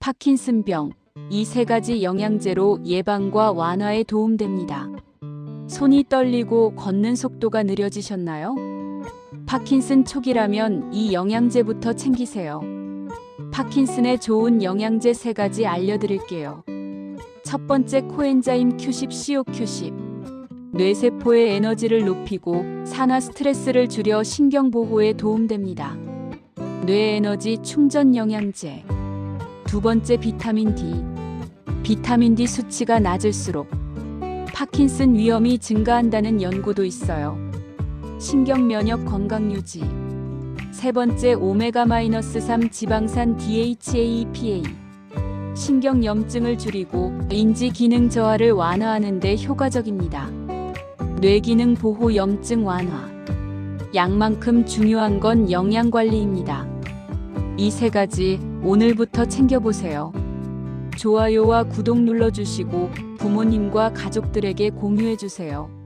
파킨슨병, 이 세 가지 영양제로 예방과 완화에 도움됩니다. 손이 떨리고 걷는 속도가 느려지셨나요? 파킨슨 초기라면 이 영양제부터 챙기세요. 파킨슨에 좋은 영양제 세 가지 알려드릴게요. 첫 번째 코엔자임 Q10 CO10. 뇌세포의 에너지를 높이고 산화 스트레스를 줄여 신경 보호에 도움됩니다. 뇌 에너지 충전 영양제. 두 번째 비타민 D. 비타민 D 수치가 낮을수록 파킨슨 위험이 증가한다는 연구도 있어요. 신경 면역 건강 유지. 세 번째 오메가-3 지방산 DHA EPA. 신경 염증을 줄이고 인지 기능 저하를 완화하는 데 효과적입니다. 뇌 기능 보호 염증 완화. 약만큼 중요한 건 영양 관리입니다. 이 세 가지 오늘부터 챙겨보세요. 좋아요와 구독 눌러주시고 부모님과 가족들에게 공유해주세요.